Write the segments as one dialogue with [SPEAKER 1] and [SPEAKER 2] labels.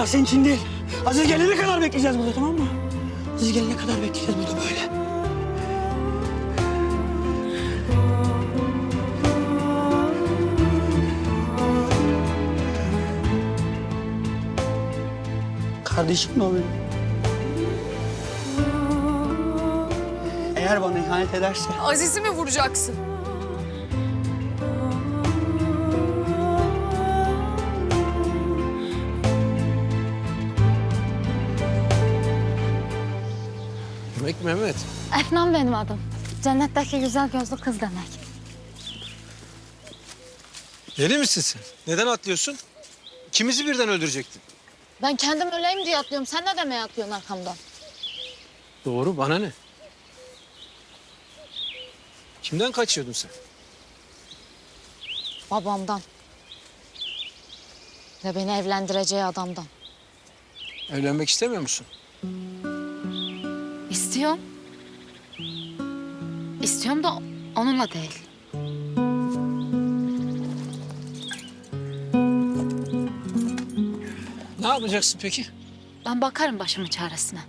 [SPEAKER 1] Silah senin için değil. Aziz gelene kadar bekleyeceğiz burada tamam mı? Aziz gelene kadar bekleyeceğiz burada böyle. Kardeşim de o benim. Eğer bana ihanet ederse
[SPEAKER 2] Aziz'i mi vuracaksın?
[SPEAKER 3] Demek Mehmet.
[SPEAKER 4] Efnan benim adım. Cennetteki güzel gözlü kız demek.
[SPEAKER 3] Deli misin sen? Neden atlıyorsun? İkimizi birden öldürecektin.
[SPEAKER 4] Ben kendim öleyim diye atlıyorum. Sen ne demeye atlıyorsun arkamdan?
[SPEAKER 3] Doğru, bana ne? Kimden kaçıyordun sen?
[SPEAKER 4] Babamdan. Ve beni evlendireceği adamdan.
[SPEAKER 3] Evlenmek istemiyor musun?
[SPEAKER 4] İstiyorum. İstiyorum da onunla değil.
[SPEAKER 3] Ne yapacaksın peki?
[SPEAKER 4] Ben bakarım başımın çaresine.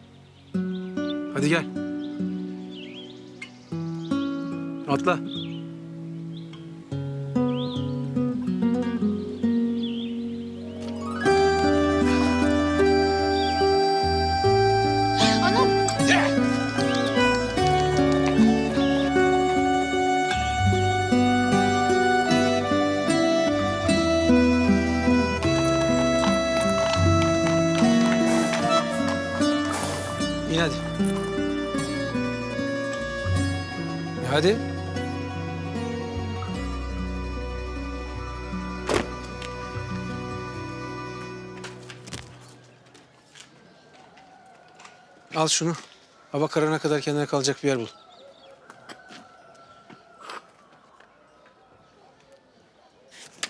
[SPEAKER 3] Hadi gel. Atla. Hadi. Al şunu. Hava kararına kadar kendine kalacak bir yer bul.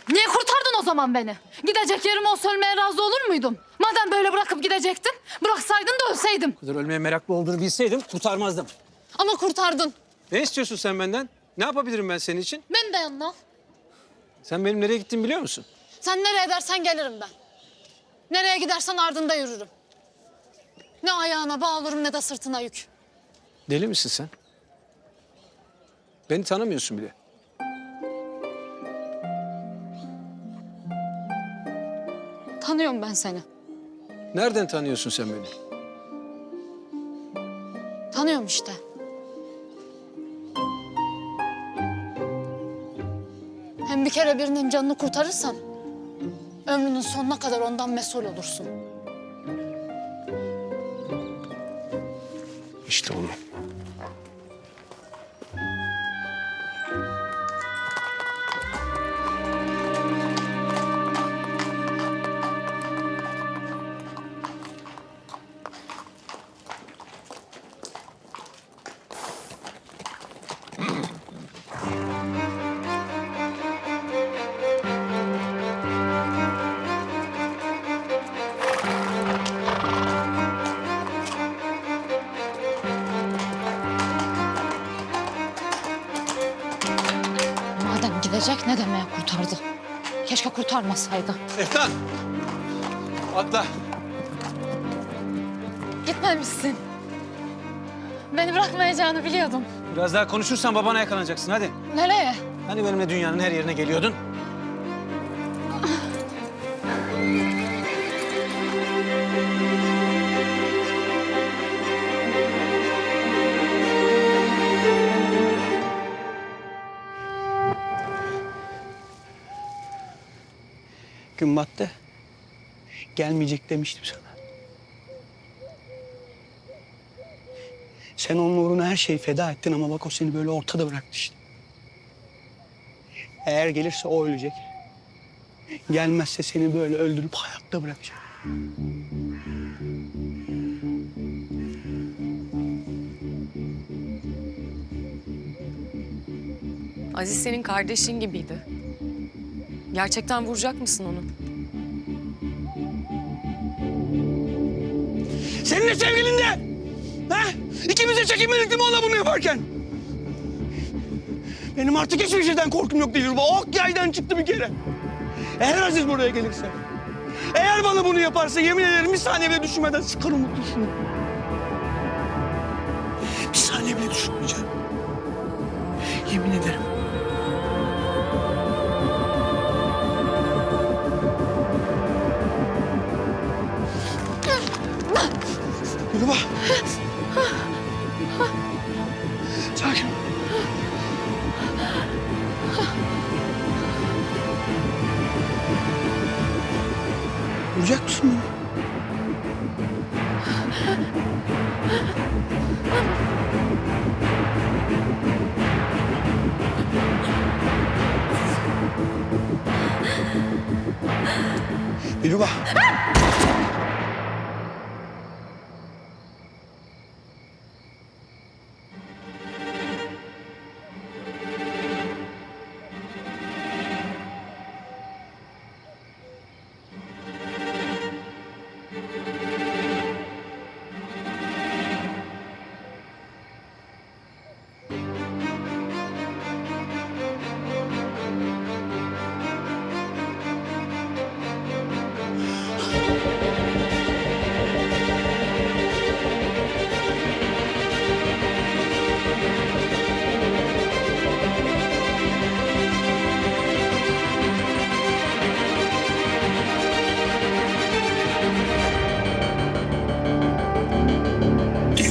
[SPEAKER 4] Niye kurtardın o zaman beni? Gidecek yerim olsa ölmeye razı olur muydum? Madem böyle bırakıp gidecektin, bıraksaydın da ölseydim.
[SPEAKER 3] Bu kadar ölmeye meraklı olduğunu bilseydim kurtarmazdım.
[SPEAKER 4] Ama kurtardın.
[SPEAKER 3] Ne istiyorsun sen benden? Ne yapabilirim ben senin için?
[SPEAKER 4] Beni de yanına.
[SPEAKER 3] Sen benim nereye gittiğimi biliyor musun?
[SPEAKER 4] Sen nereye dersen gelirim ben. Nereye gidersen ardında yürürüm. Ne ayağına bağ olurum ne de sırtına yük.
[SPEAKER 3] Deli misin sen? Beni tanımıyorsun bile.
[SPEAKER 4] Tanıyorum ben seni.
[SPEAKER 3] Nereden tanıyorsun sen beni?
[SPEAKER 4] Tanıyorum işte. Hem bir kere birinin canını kurtarırsan... ...ömrünün sonuna kadar ondan mesul olursun.
[SPEAKER 3] İşte onu.
[SPEAKER 4] Kurtardı? Keşke kurtarmasaydı.
[SPEAKER 3] Eftan! Atla.
[SPEAKER 4] Gitmemişsin. Beni bırakmayacağını biliyordum.
[SPEAKER 3] Biraz daha konuşursan babana yakalanacaksın hadi.
[SPEAKER 4] Nereye?
[SPEAKER 3] Hani benimle dünyanın her yerine geliyordun?
[SPEAKER 1] Gün battı. Gelmeyecek demiştim sana. Sen onun uğruna her şeyi feda ettin ama bak o seni böyle ortada bıraktı işte. Eğer gelirse o ölecek. Gelmezse seni böyle öldürüp hayatta bırakacak.
[SPEAKER 2] Aziz senin kardeşin gibiydi. Gerçekten vuracak mısın onu?
[SPEAKER 1] Senin sevgilin de. Ha? İkimiz de çekinmedik değil mi onunla bunu yaparken? Benim artık hiçbir şeyden korkum yok. O ok yaydan çıktı bir kere. Eğer Aziz buraya gelirse Eğer bana bunu yaparsa yemin ederim bir saniye bile düşünmeden sıkarım o kurşunu. Bir saniye bile düşünmeyeceğim. Yemin ederim. Yürü Sakin ol. Vuracak mısın beni? Dilruba.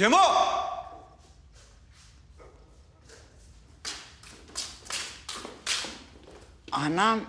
[SPEAKER 3] Cemo!
[SPEAKER 5] Anam